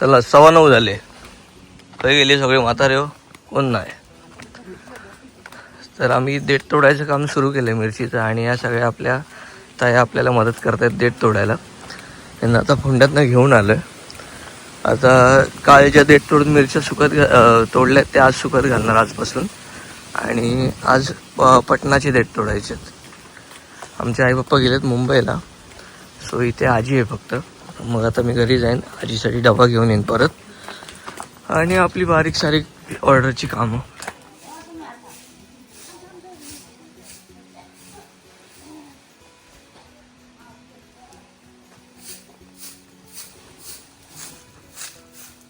चला सव्वा नऊ झाले. काही गेले सगळे म्हातारे हो. कोण नाही. तर आम्ही देठ तोडायचं काम सुरू केलं आहे मिरचीचं आणि या सगळ्या आपल्या ताया आपल्याला मदत करतायत देठ तोडायला. त्यांना आता फोंड्यातनं घेऊन आलं आता काळेच्या देठ तोडून मिरच्या सुकत घा तोडल्या त्या आज सुकत घालणार आजपासून. आणि आज प- पटणाची देठ तोडायचे आहेत आमचे आई पप्पा गेलेत मुंबईला. सो इथे आजी आहे फक्त. मग आता मी घरी जाईन. आजीसाठी डबा घेऊन येईन परत. आणि आपली बारीक सारीक ऑर्डरची कामं.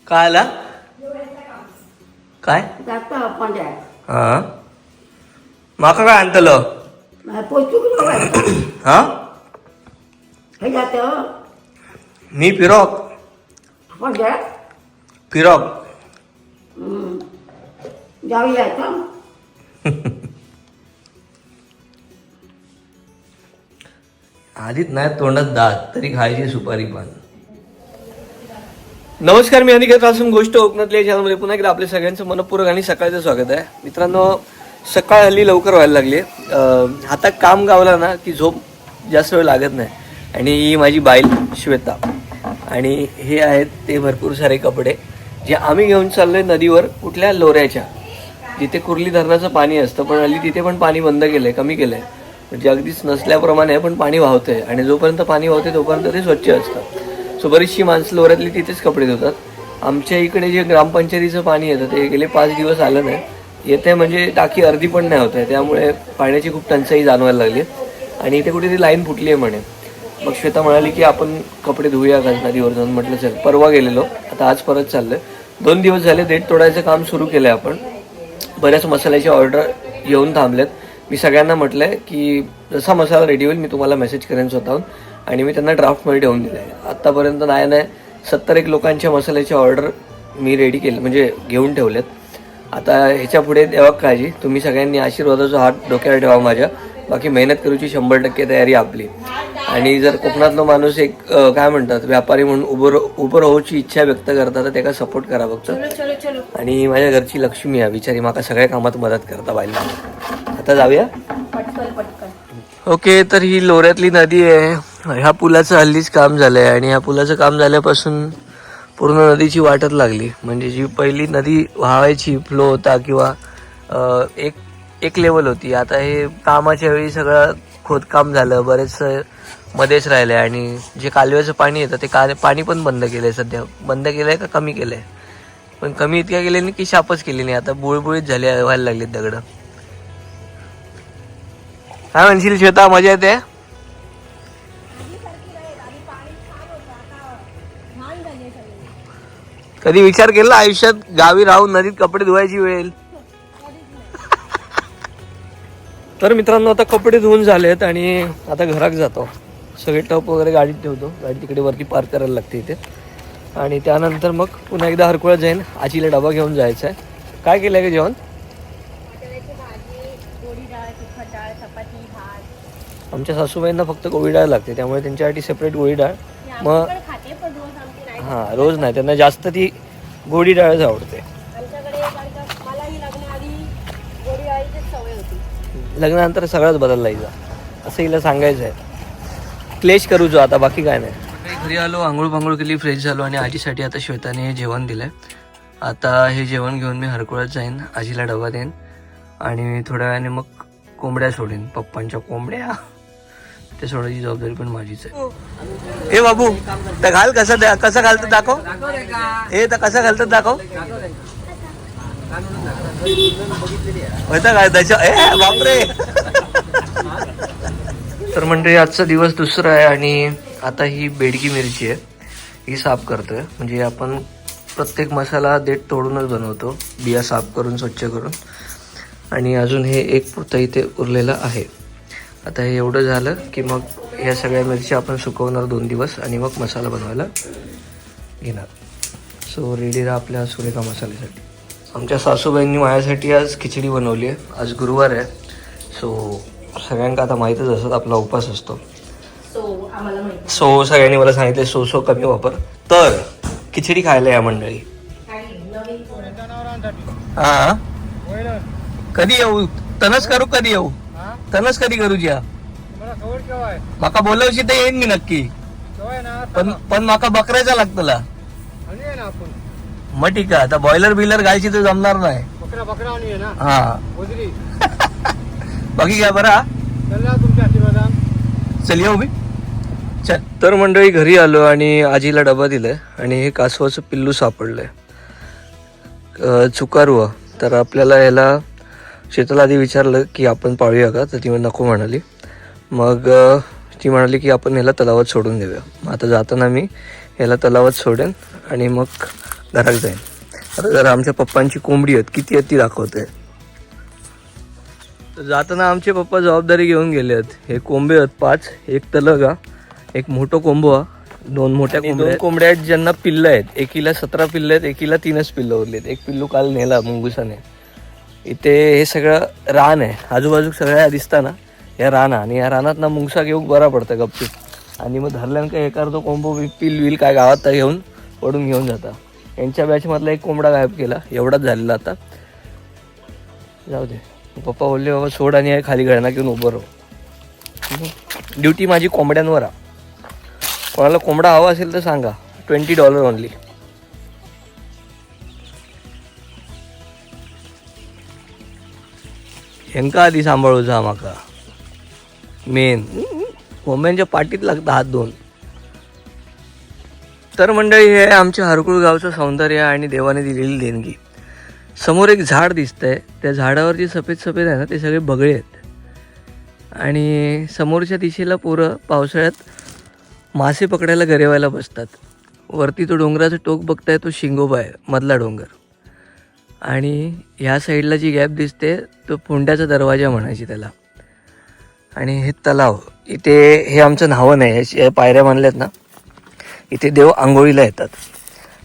काय आला? काय? हा. माका काय आणतलं? हा जातं. मी फिरॉक. पांड्या फिरॉक. जाऊया का आधीच नाही तोंडात दात तरी खायची सुपारी पण. नमस्कार मी अनिकेत वासून गोष्ट कोकणातल्या चॅनलमध्ये पुन्हा एकदा आपल्या सगळ्यांचं मनपूर्वक आणि सकाळचं स्वागत आहे. मित्रांनो सकाळ हल्ली लवकर व्हायला लागली आहे. हातात काम गावला ना की झोप जास्त वेळ लागत नाही. आणि ही माझी बाईल श्वेता. आणि हे आहेत ते भरपूर सारे कपडे जे आम्ही घेऊन चाललो आहे नदीवर कुठल्या लोऱ्याच्या. जिथे कुर्ली धरणाचं पाणी असतं पण हल्ली तिथे पण पाणी बंद केलं आहे कमी केलं आहे म्हणजे अगदीच नसल्याप्रमाणे पण पाणी वाहतं आहे आणि जोपर्यंत पाणी वाहते तोपर्यंत ते स्वच्छ असतं. सो बरीचशी माणसं लोऱ्यातली तिथेच कपडे धुतात. आमच्या इकडे जे ग्रामपंचायतीचं पाणी येतं ते गेले पाच दिवस आलं नाही. येते म्हणजे टाकी अर्धी पण नाही होत आहे त्यामुळे पाण्याची खूप टंचाई जाणवायला लागली आणि इथे कुठेतरी लाईन फुटली आहे म्हणे. मग श्वेता म्हणाली की आपण कपडे धुऊया का नदीवर जाऊन? म्हटलं चल परवा गेलेलो. आता आज परत चाललोय. दोन दिवस झाले देठ तोडायचं काम सुरू केलंय आपण. बऱ्याच मसाल्याचे ऑर्डर येऊन थांबलेत मी सगळ्यांना म्हटलंय की जसा मसाला रेडी होईल मी तुम्हाला मेसेज करेन स्वतःहून. आणि मी त्यांना ड्राफ्टमध्ये ठेवून दिलं आहे आत्तापर्यंत नाही नाही सत्तर एक लोकांच्या मसाल्याचे ऑर्डर मी रेडी केले म्हणजे घेऊन ठेवलेत आता ह्याच्या पुढे देवा काळजी? तुम्ही सगळ्यांनी आशीर्वादाचा हात डोक्यावर ठेवा माझ्या. बाकी मेहनत करूची शंभर टक्के तयारी आपली. आणि जर कोकणातलो माणूस एक काय म्हणतात व्यापारी म्हणून उभं उभं राहूची इच्छा व्यक्त करता तर त्याला सपोर्ट करा फक्त आणि माझ्या घरची लक्ष्मी आहे बिचारी माका सगळ्या कामात मदत करता बायला आता जाऊया? ओके तर ही लोऱ्यातली नदी आहे. ह्या पुलाचं हल्लीच काम झालंय आणि ह्या पुलाचं काम झाल्यापासून पूर्ण नदीची वाटत लागली. म्हणजे जी पहिली नदी व्हावायची फ्लो होता किंवा एक एक लेवल होती. आता हे कामाच्या वेळी सगळं खोदकाम झालं बरेच मध्येच राहिले आणि जे कालव्याचं पाणी येतं ते का पाणी पण बंद केलंय सध्या. बंद केलंय का कमी केलंय? पण कमी इतक्या केले नाही की शापच केली नाही. आता बुळबुळीत झाले व्हायला लागलीत दगडं. काय म्हणशील श्वेता मजा येते? कधी विचार केला आयुष्यात? गावी राहून नदीत कपडे धुवायची वेळ तर मित्रांनो आता कपडे धुवून झालेत आणि आता घरात जातो. सगळे टप वगैरे गाडीत ठेवतो. गाडी तिकडे वरती पार्क करायला लागते इथे. आणि त्यानंतर मग पुन्हा एकदा हरकुळा जाईन आजीला डबा घेऊन जायचा आहे काय केलंय का जेवण? आमच्या सासूबाईंना फक्त गोळी डाळ लागते. त्यामुळे त्यांच्यासाठी सेपरेट गोळी डाळ. मग हां रोज नाही. त्यांना जास्त ती गोडी डाळच आवडते. लग्नानंतर सगळंच बदलला हिचा असं हिला सांगायचं आहे क्लेश करू जो आता बाकी काय नाही. घरी आलो आंघोळ पांघोळ केली फ्रेश झालो आणि आजीसाठी आता श्वेताने हे जेवण दिलंय. आता हे जेवण घेऊन मी हरकुळात जाईन आजीला डबा देईन आणि थोड्या वेळाने मग कोंबड्या सोडेन. पप्पांच्या कोंबड्या. ते सोडायची जबाबदारी पण माझीच आहे. ए बाबू तर घाल कसं कसं घालतात दाखव. हे तर कसं घालतात दाखव. काय त्याच्या ए बापरे. तर म्हणजे आजचा दिवस दुसरा आहे आणि आता ही बेडकी मिरची आहे. ही साफ करतोय. म्हणजे आपण प्रत्येक मसाला देठ तोडूनच बनवतो. बिया साफ करून स्वच्छ करून. आणि अजून हे एक पुरतं इथे उरलेलं आहे. आता हे एवढं झालं की मग ह्या सगळ्या मिरच्या आपण सुकवणार दोन दिवस आणि मग मसाला बनवायला घेणार. सो रेडी राहा आपल्या सुरेखा मसाल्यासाठी. आमच्या सासूबाईंनी माझ्यासाठी आज खिचडी बनवली आहे. आज गुरुवार आहे. सो सगळ्यांका आता माहीतच असत आपला उपास असतो. सो सगळ्यांनी मला सांगितले सो सो कमी वापर. तर खिचडी खायला या मंडळी. हा. कधी येऊ? तनस करू कधी येऊ? तनस कधी करू ज्या? माका बोलवशी तर येईन मी नक्की. पण पण माका बकरायचा लागतला मग ठीक आहे. आता बॉयलर बिलर घालची तर जमणार नाही. बकरा बकरा आणि आहे ना. हा. बाकी काय बरा? चला येऊ मी. चल. तर मंडळी घरी आलो आणि आजीला डबा दिलाय आणि हे कासवाचं पिल्लू सापडलंय. चुकारू तर आपल्याला याला शीतल आधी विचारलं की आपण पाळूया का? तर ती म्हणे नको म्हणाली. मग ती म्हणाली की आपण याला तलावात सोडून देऊया. मग आता जाताना मी याला तलावात सोडेन आणि मग घरात जाईन आता जरा आमच्या पप्पांची कोंबडी आहेत किती आहेत ती दाखवते. जाताना आमचे पप्पा जबाबदारी घेऊन गेले आहेत. हे कोंबे आहेत पाच एक तलगा एक मोठं कोंबो हा दोन मोठ्या दोन कोंबड्या आहेत ज्यांना पिल्लं आहेत. एकीला सतरा पिल्लं आहेत एकीला तीनच पिल्लं उरलेत. एक पिल्लू काल नेला मुंगुसाने. इथे हे सगळं रान आहे. आजूबाजू सगळ्या दिसता ना या राना. आणि या रानात ना मुंगसा घेऊन बरा पडतं गपचूप. आणि मग धरल्यानं काय तो कोंबो पिल विल काय गावात घेऊन पडून घेऊन जाता. यांच्या बॅचमधला एक कोंबडा गायब केला. एवढाच झालेला आता. जाऊ दे पप्पा बोलले बाबा सोड आणि खाली घडणा घेऊन उभं राहू. ड्युटी माझी कोंबड्यांवर आ. कोणाला कोंबडा हवा असेल तर सांगा. ट्वेंटी डॉलर ओनली हेंका आधी सांभाळू जा माका. मेन कोंब्यांच्या पाठीत लागतं हात दोन तर मंडळी हे आमच्या हरकुळ गावचं सौंदर्य आणि देवाने दिलेली देणगी. समोर एक झाड दिसतंय. त्या झाडावर जे सफेद सफेद आहे ना ते सगळे बगळे आहेत. आणि समोरच्या दिशेला पोरं पावसाळ्यात मासे पकडायला गरेवायला बसतात. वरती तो डोंगराचा टोक बघताय तो शिंगोबा आहे मधला डोंगर. आणि ह्या साईडला जी गॅप दिसते तो फोंड्याचा दरवाजा म्हणायची त्याला. आणि हे तलाव इथे हे आमचं नावं नाही या पायऱ्या म्हणल्यात ना. इथे देव आंघोळीला येतात.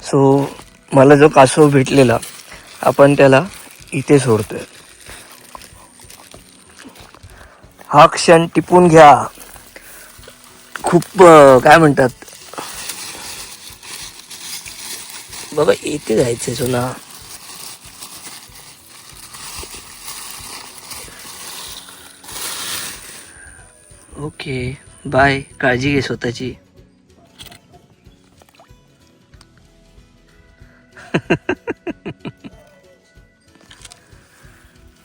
सो मला जो कासव भेटलेला आपण त्याला इथे सोडतोय. हा क्षण टिपून घ्या. खूप काय म्हणतात? बाबा इथे जायचंय सोना. ओके बाय काळजी घे स्वतःची.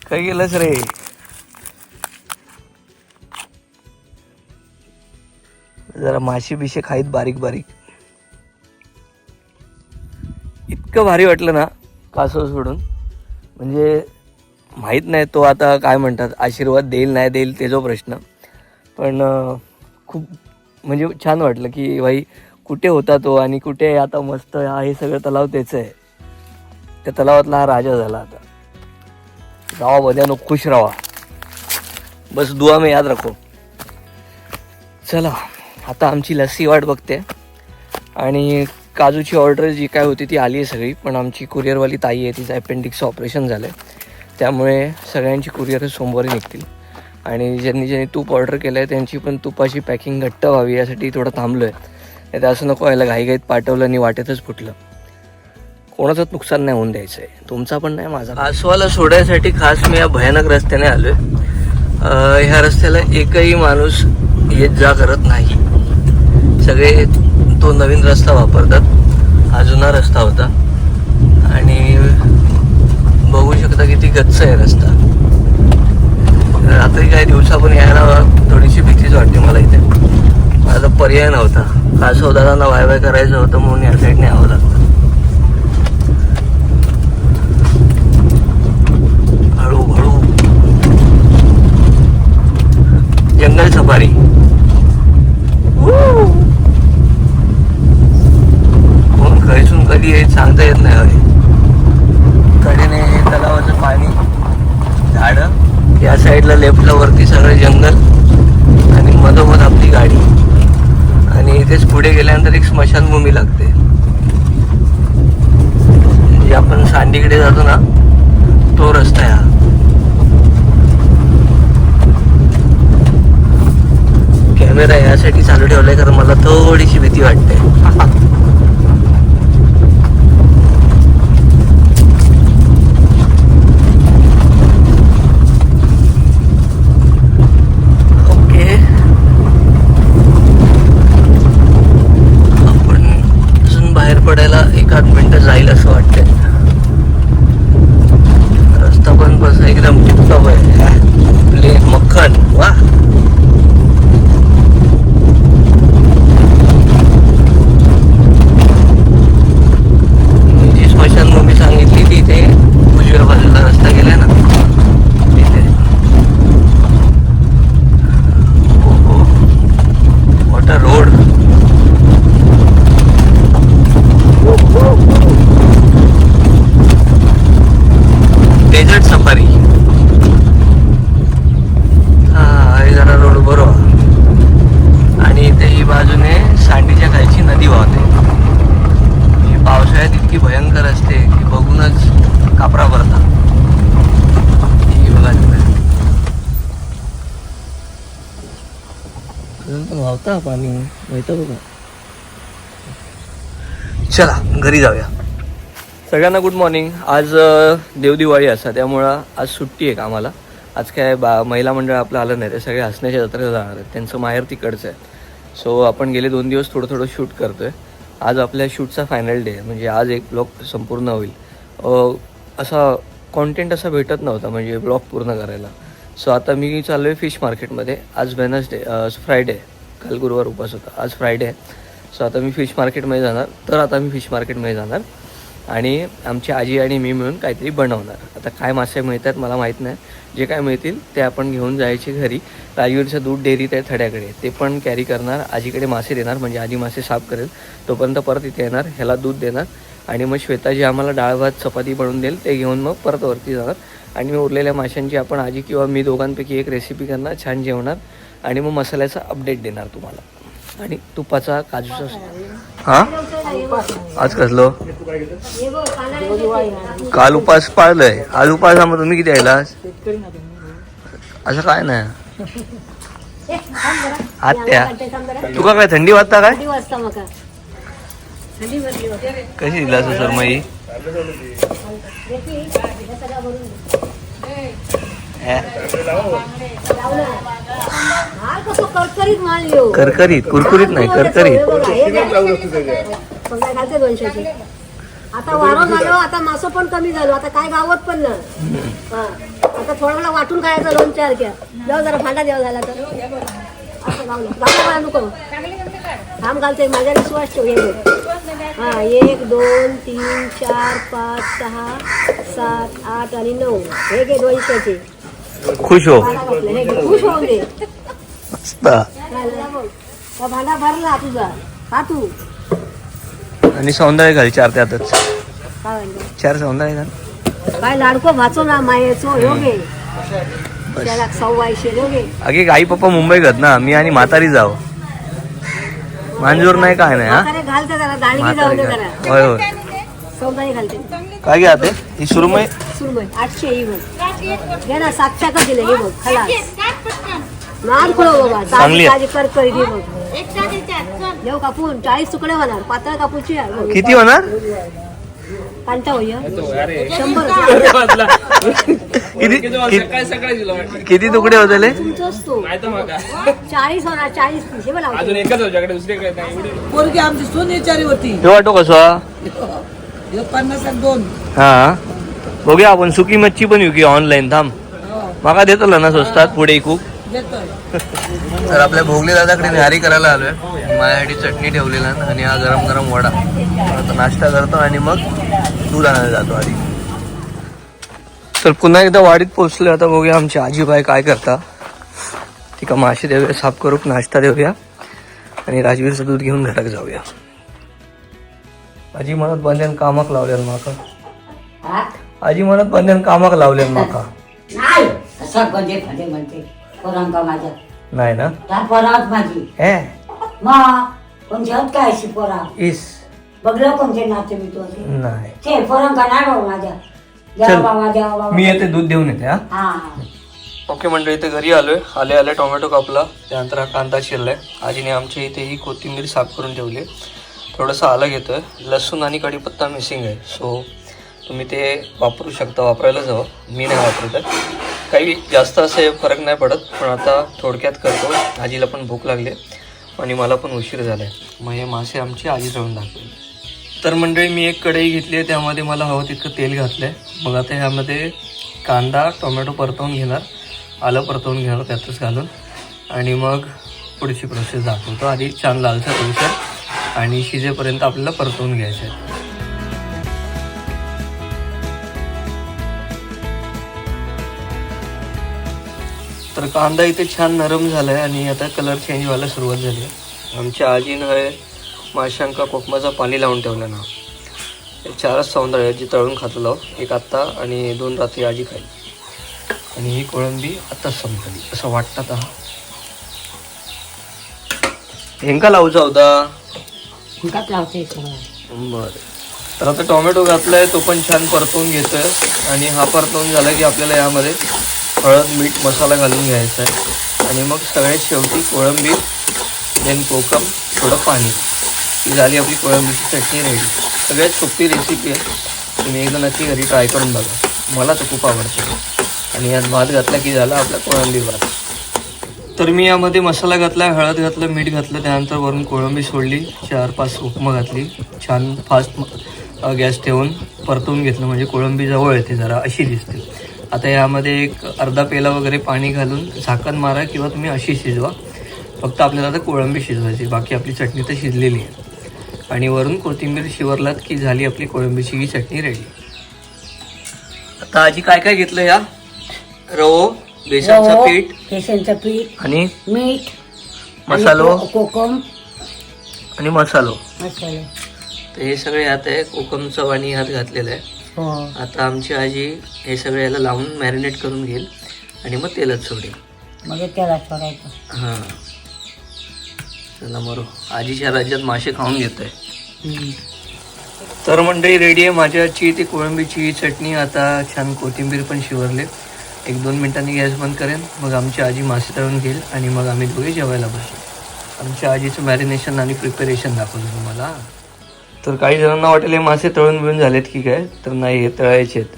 काय केलंस रे? जरा माशी बिशे खाईत बारीक बारीक. इतकं भारी वाटलं ना कासव सोडून. म्हणजे माहीत नाही तो आता काय म्हणतात आशीर्वाद देईल नाही देईल ते जो प्रश्न. पण खूप म्हणजे छान वाटलं की भाई कुठे होता तो आणि कुठे आता मस्त हा हे सगळं तलाव त्याचं आहे. त्या तलावातला हा राजा झाला आता. गावा बद्यानो खुश राहा बस दुआ में याद रखो. चला आता आमची लस्सी वाट बघते. आणि काजूची ऑर्डर जी काय होती ती आली आहे सगळी पण आमची कुरिअरवाली ताई आहे तिचं अपेंडिक्सचं ऑपरेशन झालं आहे त्यामुळे सगळ्यांची कुरिअर सोमवारी निघतील. आणि ज्यांनी ज्यांनी तूप ऑर्डर केलं आहे त्यांची पण तुपाची पॅकिंग घट्ट व्हावी यासाठी थोडं थांबलो आहे नाही तर असं नको व्हायला घाईघाईत पाठवलं आणि वाटेतच फुटलं. कोणाचंच नुकसान नाही होऊन द्यायचं आहे. तुमचा पण नाही माझा आसवाला सोडायसाठी खास मी या भयानक रस्त्याने आलो आहे ह्या रस्त्याला एकही माणूस येत जा करत नाही. सगळे तो नवीन रस्ता वापरतात. हा जुना रस्ता होता. आणि बघू शकता किती गच्च आहे रस्ता. रात्री काही दिवसा पण यायला थोडीशी भीतीच वाटते मला इथे. माझा पर्याय नव्हता. कासव दादांना वाय वाय करायचं होतं म्हणून या साईडने यावं लागतं. हळूहळू जंगल सफारी. कोण खैसून कधी येईल सांगता येत नाही अरे. कडेने तलावाचं पाणी झाडं. या साईडला लेफ्टला वरती सगळे जंगल आणि मधोमध आपली गाडी. इथेच पुढे गेल्यानंतर एक स्मशानभूमी लागते. जे आपण सांडीकडे जातो ना तो रस्ता आहे हा. कॅमेरा यासाठी चालू ठेवलाय कारण मला थोडीशी भीती वाटते सात मिनिटं जाईल असं वाटतंय रस्ता पण बस एकदम टिपटॉप आहे प्लेन मक्खन वा जी स्मशानभूमी सांगितली ती इथे उजव्या बाजूला रस्ता गेलाय ना तिथे हो what a road desert safari हा हे जरा रोड बरोबर आणि इथे ही बाजूने सांडीच्या खालची नदी वाहते ही पावसाळ्यात इतकी भयंकर असते की बघूनच कापरा भरता ही बघा तिकडे. अजून पाणी माहीत बघा चला घरी जाऊया. सगळ्यांना गुड मॉर्निंग आज देवदिवाळी असा त्यामुळं आज सुट्टी आहे कामाला. आज काय बा महिला मंडळ आपलं आलं नाही ते सगळे हसण्याच्या जत्रेला जाणार आहेत. त्यांचं माहेर तिकडचं आहे. सो आपण गेले दोन दिवस थोडं थोडं शूट करतो आहे आज आपल्या शूटचा फायनल डे आहे. म्हणजे आज एक ब्लॉग संपूर्ण होईल. असा कॉन्टेंट असा भेटत नव्हता म्हणजे ब्लॉग पूर्ण करायला. सो आता मी चाललो आहे फिश मार्केटमध्ये आज वेनसडे फ्रायडे काल गुरुवार उपास होता. आज फ्रायडे आहे सो आता मी फिश मार्केटमध्ये जाणार. तर आता मी फिश मार्केटमध्ये जाणार. आणि आमची आजी आणि मी मिळून काहीतरी बनवणार. आता काय मासे मिळतात मला माहीत नाही. जे काय मिळतील ते आपण घेऊन जायचे घरी. राजवीरचं दूध डेअरी त्या थड्याकडे. ते पण कॅरी करणार. आजीकडे मासे देणार. म्हणजे आजी मासे साफ करेल. तोपर्यंत परत इथे येणार. ह्याला दूध देणार. आणि मग श्वेता जी आम्हाला डाळ भात चपाती बनवून देईल. ते घेऊन मग परत वरती जाणार. आणि मग उरलेल्या माशांची आपण आजी किंवा मी दोघांपैकी एक रेसिपी करणार छान जेवणार. आणि मग मसाल्याचा अपडेट देणार तुम्हाला. आणि तुपाचा काजूचा हा? आज कसलो? काल उपास पाळलंय. आज उपास मग तुम्ही किती यायला असं काय नाही. आत्या. तुका काय थंडी वाजता काय वाजता मका थंडी बसली कशी दिला असं सर मग माल करकरीत कुरकुरीत नाही करकरीत. आता वारो झालो आता मासं पण कमी झालो आता काय गावत पण ना आता थोडा वेळा वाटून खायचं लोणच्या सारख्या देव जरा फांडा देव झाला तर. असं गावलं. गावलं नको. थांब घालते माझ्या विश्वास ठेव हे. हा एक दोन तीन चार पाच सहा सात आठ आणि नऊ. हे घे दोनशेचे खुश हो. भांडा हे घे. खुश होऊन दे. मस्त. हा भांडा भरला तुझा. हा तू. आणि सौंदर्य घाल चार त्यातच काय म्हणतो? चार सौंदर्य घाल काय लाडको भाचो ना मायेचो योगे त्याला सव्वाशे योगे अगे आई पप्पा मुंबई गत ना मी आणि म्हातारी जाव मांजूर नाही काय नाही हा? म्हातारे घाल. होय होय. काय घ्या ते? ही सुरमई? सुरमई आठशे ही बघ. घे ना सातशे का दिले हे बघ खलास. मान खुलो बाबा चांगली ताजी आहे. ताजी कर करी दे बघ. देव कापून चाळीस तुकडे होणार पातळ कापूची आहे. बघ. किती होणार? कांटा होय शंभर किती किती- किती तुकडे होते चाळीस होणार चाळीस तीस हे बघ लावते. पोरगी आमची सून विचारी होती. हे वाटो कसा? ह्यो पन्नास आणि दोन. हा. बघूया आपण सुकी मच्छी पण विकू ऑनलाईन थांब. माका देतो ना स्वस्तात पुढे देतोय तर आपल्या भोगले दादाकडे न्यारी करायला आलोय. माझ्यासाठी चटणी ठेवलेला आणि हा गरम गरम वडा. आता नाश्ता करतो आणि मग दूध आणायला जातो आधी. तर पुन्हा एकदा वाडीत पोहोचलोय. आता बघूया आमची आजीबाई काय करता. तिका मासे देऊया साफ करूक नाश्ता देऊया. आणि राजवीरचं दूध घेऊन घरात जाऊया. आजी म्हणत बंद्यान कामाक लावल्यान माका. आजी म्हणत बंद्यान कामाक लावल्यान माका. पोरांका माझ्या नाही ना? त्या पोरात माझी हे होत काय अशी पोरा? इस. बघलं कोणते नाते मी तो नाही. ते पोरांका नाही बाबा माझ्या. बाबा बाबा. मी येते दूध देऊन येते हा? हा. ओके मंडळी इथे घरी आलोय. आले आले टोमॅटो कापला. त्यानंतर हा कांदा चिरलाय आजीने आमच्या इथे ही कोथिंबीर साफ करून ठेवली थोडंसं आलं घेतोय. लसूण आणि कढीपत्ता मिसिंग आहे. सो तुम्ही ते वापरू शकता वापरायलाच जावं मी नाही वापरत आहे. काही जास्त असे फरक नाही पडत पण आता थोडक्यात करतो. आजीला पण भूक लागली आणि मला पण उशीर झाला आहे मग हे मासे आमची आजी जाऊन दाखवले. तर मंडळी मी एक कढई घेतली आहे त्यामध्ये मला हवं तितकं तेल घातलं आहे मग आता ह्यामध्ये कांदा टोमॅटो परतवून घेणार आलं परतवून घेणार त्यातच घालून. आणि मग पुढची प्रोसेस दाखवतो. आधी छान लालसा तुमच्या आणि शिजेपर्यंत आपल्याला परतवून घ्यायचं आहे तर कांदा इथे छान नरम झाला आहे आणि आता कलर चेंज व्हायला सुरुवात झाली आहे. आमच्या आजीनं हे माशांका कोकमाचं पाणी लावून ठेवलं ना. हे चारच सौंदर्य जी तळून खातो लाव एक आत्ता आणि दोन रात्री आजी खाईल. आणि ही कोळंबी आत्ताच संपली. असं वाटतं आता हेंका लावचा होता हुकाच लावते सगळं बरं. तर आता टोमॅटो घातलाय तो पण छान परतवून घेतोय. आणि हा परतवून झाला की आपल्याला यामध्ये हळद मीठ मसाला घालून घ्यायचा आहे. आणि मग सगळ्यात शेवटी कोळंबी देन कोकम थोडं पाणी. ही झाली आपली कोळंबीची चटणी रेडी सगळ्यात सोपी रेसिपी आहे. तुम्ही एकदा नक्की घरी ट्राय करून बघा. मला तर खूप आवडते. आणि यात भात घातला की झाला आपला कोळंबी भात. तर मी यामध्ये मसाला घातला हळद घातलं मीठ घातलं त्यानंतर वरून कोळंबी सोडली चार पाच उपमा घातली. छान फास्ट गॅस ठेवून परतवून घेतलं. म्हणजे कोळंबी जवळ येते जरा अशी दिसते. आता यामध्ये एक अर्धा पेला वगैरे पाणी घालून झाकण मारा किंवा तुम्ही अशी शिजवा. फक्त आपल्याला आता कोळंबी शिजवायची बाकी आपली चटणी तर शिजलेली आहे. आणि वरून कोथिंबीर शिवरलात की झाली आपली कोळंबीची ही चटणी रेडी आता आजी काय काय घेतलं या? रवो बेसनचं पीठ. बेसनचं पीठ. आणि? मीठ. मसालो. आणि को- कोकम. आणि मसालो. मसाले. तर हे सगळे यात आहे. कोकमचं आणि ह्यात घातलेलं आहे. आता आमची आजी हे सगळे याला लावून मॅरिनेट करून घेईल आणि मग तेलात सोडेल. मग त्याला सोडायचं. हां. चला मरो. आजीच्या राज्यात मासे खाऊन घेत आहे. तर मंडळी रेडी आहे माझ्या आजची ती कोळंबीची चटणी. आता छान कोथिंबीर पण शिवरले. एक दोन मिनिटांनी गॅस बंद करेन. मग आमची आजी मासे तळून घेईल आणि मग आम्ही दोघे जेवायला बसू. आमच्या आजीचं मॅरिनेशन आणि प्रिपरेशन दाखवतो तुम्हाला. तर काही जणांना वाटेल हे मासे तळून बिळून झालेत की काय? तर नाही हे तळायचे आहेत.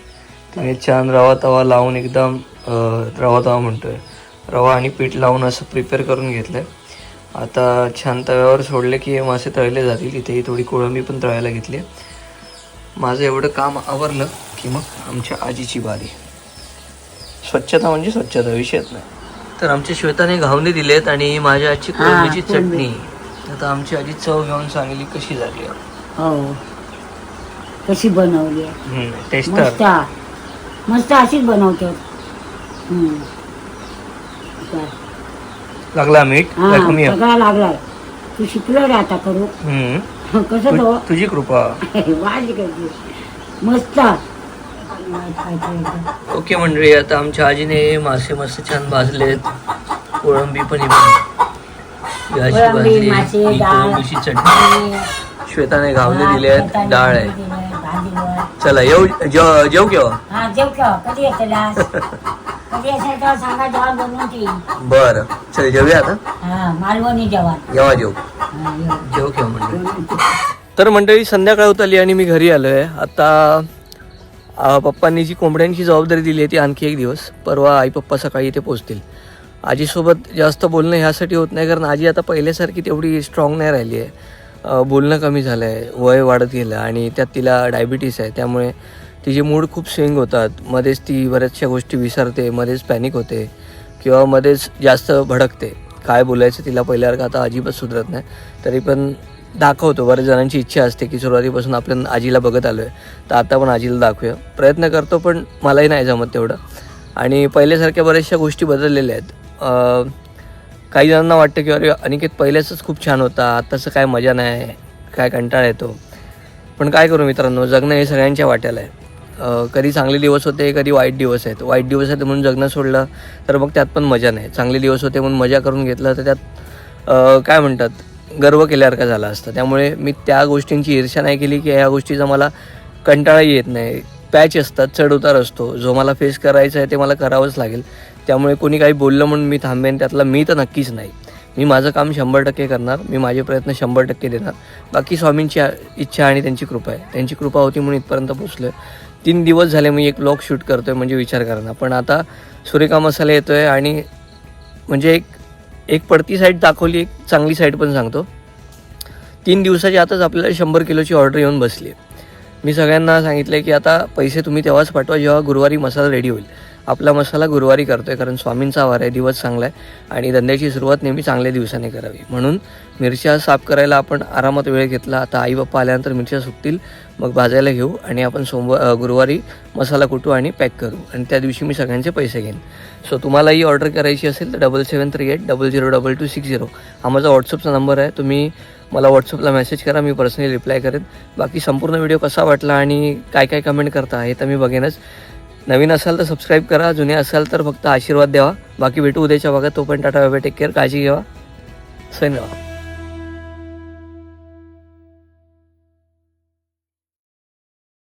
तिने छान रवा तवा लावून एकदम रवा तवा म्हणतोय. रवा आणि पीठ लावून असं प्रिपेअर करून घेतलं आता छान तव्यावर सोडले की हे मासे तळले जातील. इथे ही थोडी कोळंबी पण तळायला घेतली माझं एवढं काम आवरलं की मग आमच्या आजीची बारी. स्वच्छता म्हणजे स्वच्छता विषयच नाही. तर आमच्या श्वेताने घावणे दिलेत आणि माझ्या आजची कोळंबीची कोळंबी. चटणी. आता आमची आजी चव घेऊन सांगली कशी झाली हो. कशी बनवली. आहे टेस्टर. मस्त. मस्त अशीच हम्म. काय? लागला मीठ? हा आहे? सगळा लागलाय तू शिकलो रे आता करू. हम्म. कसं तो तु- तुझी कृपा. वाज करते मस्त. ओके मंडळी आता आमच्या आजीने मासे मस्त छान भाजलेत. कोळंबी पण ही बघ. ही अशी कोळंबी, भाजली. मासे, ही डाळ. कोळंबीची चटणी. श्वेताने घावले दिले आहेत डाळ आहे. चला येऊ जेव जेव केव्हा हा जेव का कधी येतलास कधी असेल तर सांगा जेवण बनवून ठेवीन बरं. चल जेवूया आता. हा मालवणी जेवण. जेव्हा जेव. हा, येऊ. जेव केव्हा मंडळी तर मंडळी संध्याकाळ होत आली आणि मी घरी आलो आहे आता आ, पप्पांनी जी कोंबड्यांची जबाबदारी दिली आहे ती आणखी एक दिवस. परवा आई पप्पा सकाळी इथे पोहोचतील. आजीसोबत जास्त बोलणं ह्यासाठी होत नाही कारण आजी आता पहिल्यासारखी तेवढी स्ट्रॉंग नाही राहिली आहे. बोलणं कमी झालं आहे वय वाढत गेलं आणि त्यात तिला डायबिटीस आहे. त्यामुळे तिचे मूड खूप स्विंग होतात. मध्येच ती बऱ्याचशा गोष्टी विसरते मध्येच पॅनिक होते किंवा मध्येच जास्त भडकते. काय बोलायचं तिला पहिल्यासारखं आता अजिबात सुधरत नाही. तरी पण दाखवतो. बऱ्याच जणांची इच्छा असते की सुरुवातीपासून आपण आजीला बघत आलो आहे तर आता पण आजीला दाखवूया. प्रयत्न करतो पण मलाही नाही जमत तेवढं. आणि पहिल्यासारख्या बऱ्याचशा गोष्टी बदललेल्या आहेत. काही जणांना वाटतं की अरे अनिकेत पहिल्याचंच खूप छान होता आत्ताचं काय मजा नाही काय कंटाळा येतो. पण काय करू मित्रांनो जगणं हे सगळ्यांच्या वाट्याला आहे. कधी चांगले दिवस होते कधी वाईट दिवस आहेत. वाईट दिवस आहेत म्हणून जगणं सोडलं तर मग त्यात पण मजा नाही. चांगले दिवस होते म्हणून मजा करून घेतलं तर त्यात काय म्हणतात गर्व केल्यासारखं झाला असतं. त्यामुळे मी त्या गोष्टींची ईर्ष्या नाही केली की ह्या गोष्टीचा मला कंटाळाही येत नाही. पॅच असतात चढ उतार असतो. जो मला फेस करायचा आहे ते मला करावंच लागेल. त्यामुळे कोणी काही बोललं म्हणून मी थांबेन त्यातला मी तर नक्कीच नाही. मी माझं काम शंभर टक्के करणार मी माझे प्रयत्न शंभर टक्के देणार. बाकी स्वामींची इच्छा आणि त्यांची कृपा आहे. त्यांची कृपा होती म्हणून इथपर्यंत पोचलो तीन दिवस झाले मी एक ब्लॉग शूट करतोय म्हणजे विचार करणार पण आता सुरेखा मसाला येतोय आणि म्हणजे एक एक पडती साईड दाखवली एक चांगली साईड पण सांगतो. तीन दिवसाच्या आताच आपल्याला शंभर किलोची ऑर्डर येऊन बसली मी सगळ्यांना सांगितलं की आता पैसे तुम्ही तेव्हाच पाठवा जेव्हा गुरुवारी मसाला रेडी होईल. आपला मसाला गुरुवारी करतोय कारण स्वामींचा वार आहे दिवस चांगला आहे आणि धंद्याची सुरुवात नेहमी चांगल्या दिवसाने करावी. म्हणून मिरच्या साफ करायला आपण आरामात वेळ घेतला. आता आई बाप्पा आल्यानंतर मिरच्या सुकतील मग भाजायला घेऊ आणि आपण सोमवार गुरुवारी मसाला कुटू आणि पॅक करू. आणि त्या दिवशी मी सगळ्यांचे पैसे घेईन. सो तुम्हाला ही ऑर्डर करायची असेल तर double seven three eight double zero double two six zero हा माझा व्हॉट्सअपचा नंबर आहे. तुम्ही मला व्हॉट्सअपला मेसेज करा मी पर्सनली रिप्लाय करेन. बाकी संपूर्ण व्हिडिओ कसा वाटला आणि काय काय कमेंट करता हे तर मी बघेनच. नवीन असाल तर सबस्क्राईब करा जुने असाल तर फक्त आशीर्वाद द्यावा. बाकी भेटू उद्याच्या भागात. तोपर्यंत टाटा बाबा टेक केअर काळजी घ्यावा. धन्यवाद